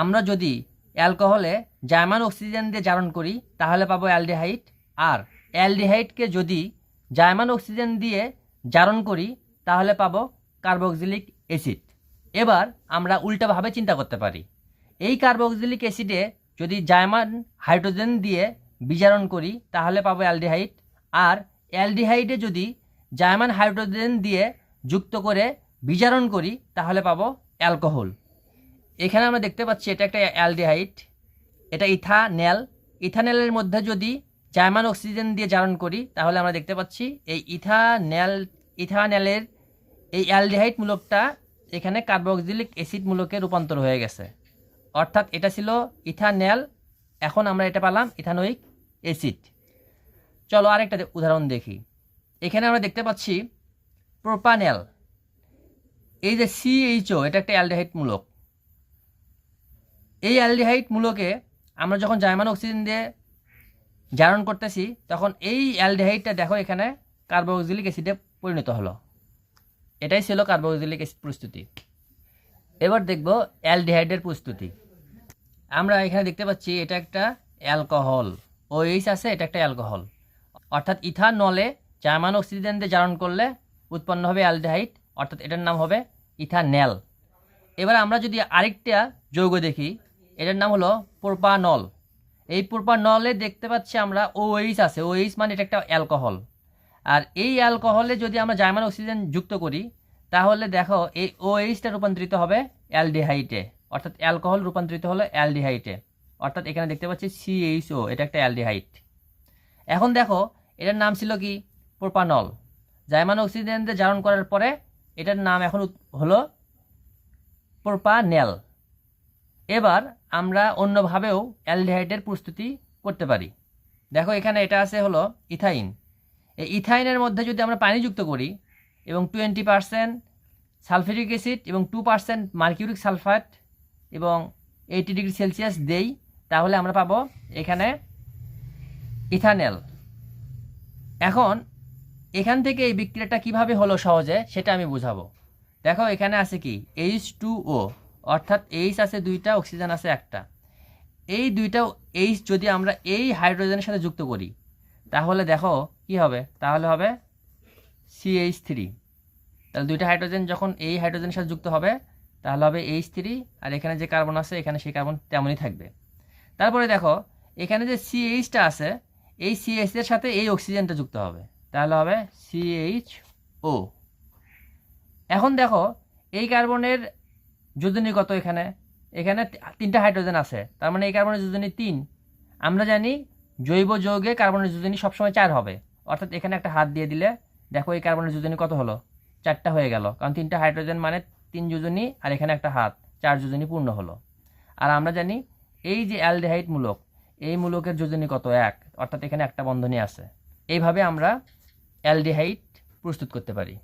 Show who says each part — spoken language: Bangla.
Speaker 1: আমরা যদি অ্যালকোহলে জার্মান অক্সিজেন দিয়ে জারণ করি, তাহলে পাবো অ্যালডিহাইড। আর অ্যালডিহাইডকে যদি জার্মান অক্সিজেন দিয়ে জারণ করি, তাহলে পাবো কার্বক্সিলিক অ্যাসিড। এবার আমরা উল্টাভাবে চিন্তা করতে পারি। এই কার্বক্সিলিক অ্যাসিডে যদি জার্মান হাইড্রোজেন দিয়ে বিজারণ করি, তাহলে পাবো অ্যালডিহাইড। আর অ্যালডিহাইডে যদি জার্মান হাইড্রোজেন দিয়ে যুক্ত করে বিজারণ করি, তাহলে পাবো অ্যালকোহল। এখানে আমরা দেখতে পাচ্ছি এটা একটা অ্যালডিহাইড। এটা ইথানেল। ইথানেলের মধ্যে যদি জার্মান অক্সিজেন দিয়ে জারণ করি, তাহলে আমরা দেখতে পাচ্ছি এই ইথানেল, ইথানেলের এই অ্যালডিহাইড মূলকটা এখানে কার্বক্সিলিক অ্যাসিড মূলকে রূপান্তর হয়ে গেছে। অর্থাৎ এটা ছিল ইথানেল, এখন আমরা এটা পেলাম ইথানোইক অ্যাসিড। চলো আরেকটা উদাহরণ দেখি। এখানে আমরা দেখতে পাচ্ছি প্রোপানেল। এই যে সিএইচও এটা একটা অ্যালডিহাইড মূলক। এই অ্যালডিহাইড মূলকে আমরা যখন জার্মান অক্সিজেন দিয়ে জারণ করতেছি, তখন এই অ্যালডিহাইডটা দেখো এখানে কার্বক্সিলিক অ্যাসিডে পরিণত হলো। এটাই ছিল কার্বক্সিলিক অ্যাসিড প্রস্তুতি। এবার দেখব অ্যালডিহাইডের প্রস্তুতি। আমরা এখানে দেখতে পাচ্ছি, এটা একটা অ্যালকোহল। ওএইচ আছে, এটা একটা অ্যালকোহল। অর্থাৎ ইথানলে জার্মান অক্সিজেন দিয়ে জারণ করলে উৎপন্ন হবে অ্যালডিহাইড, অর্থাৎ এটার নাম হবে ইথানেল। এবার আমরা যদি আরেকটা যৌগ দেখি এটার নাম হলো প্রোপানল। এই প্রোপানলে দেখতে পাচ্ছি আমরা ওএইচ আছে। ওএইচ মানে এটা একটা অ্যালকোহল। আর এই অ্যালকোহলে যদি আমরা জার্মান অক্সিজেন যুক্ত করি, তাহলে দেখো এই ওএইচটা রূপান্তরিত হবে অ্যালডিহাইডে। অর্থাৎ অ্যালকোহল রূপান্তরিত হলো অ্যালডিহাইডে। অর্থাৎ এখানে দেখতে পাচ্ছি সিএইচও এটা একটা অ্যালডিহাইট এখন দেখো, এটার নাম ছিল কি? প্রোপানল। জার্মান অক্সিজেন দিয়ে জারণ করার পরে এটার নাম এখন হলো প্রোপানেল। এবার আমরা অন্যভাবেও অ্যালডিহাইডের প্রস্তুতি করতে পারি। দেখো এখানে এটা আছে হলো ইথাইন। এই ইথাইনের মধ্যে যদি আমরা পানি যুক্ত করি এবং টোয়েন্টি পার্সেন্ট সালফিউরিক অ্যাসিড এবং টু পার্সেন্ট মার্কিউরিক সালফাইড এবং এইটি ডিগ্রি সেলসিয়াস দেই, তাহলে আমরা পাবো এখানে ইথানেল। এখন এখান থেকে এই বিক্রিয়াটা কীভাবে হলো সহজে সেটা আমি বুঝাবো। দেখো এখানে আছে কি? এইচ টু ও অর্থাৎ এইচ আছে দুইটা অক্সিজেন আছে একটা। এই দুইটা এইচ যদি আমরা এই হাইড্রোজেনের সাথে যুক্ত করি, তাহলে দেখো কি হবে? তাহলে হবে সিএইচ থ্রি তাহলে দুইটা হাইড্রোজেন যখন এই হাইড্রোজেনের সাথে যুক্ত হবে, তাহলে হবে এইচ থ্রি আর এখানে যে কার্বন আছে, এখানে সেই কার্বন তেমনই থাকবে। তারপরে দেখো, এখানে যে সিএইচটা আছে, এই সিএইচ এর সাথে এই অক্সিজেনটা যুক্ত হবে। তাহলে হবে সিএইচ ও এখন দেখো, এই কার্বনের যোজনী কত এখানে? এখানে তিনটা হাইড্রোজেন আছে। তার মানে এই কার্বনের যোজনী তিন। আমরা জানি জৈব যৌগে কার্বনের যোজনী সবসময় চার হবে। অর্থাৎ এখানে একটা হাত দিয়ে দিলে, দেখো এই কার্বনের যোজনী কত হলো? চারটা হয়ে গেল। কারণ তিনটা হাইড্রোজেন মানে তিন যোজনী আর এখানে একটা হাত। চার যোজনী পূর্ণ হলো। আর আমরা জানি এই যে অ্যালডিহাইড মূলক, এই মূলকের যোজনী কত? এক। অর্থাৎ এখানে একটা বন্ধনী আছে। এইভাবে আমরা অ্যালডিহাইড প্রস্তুত করতে পারি।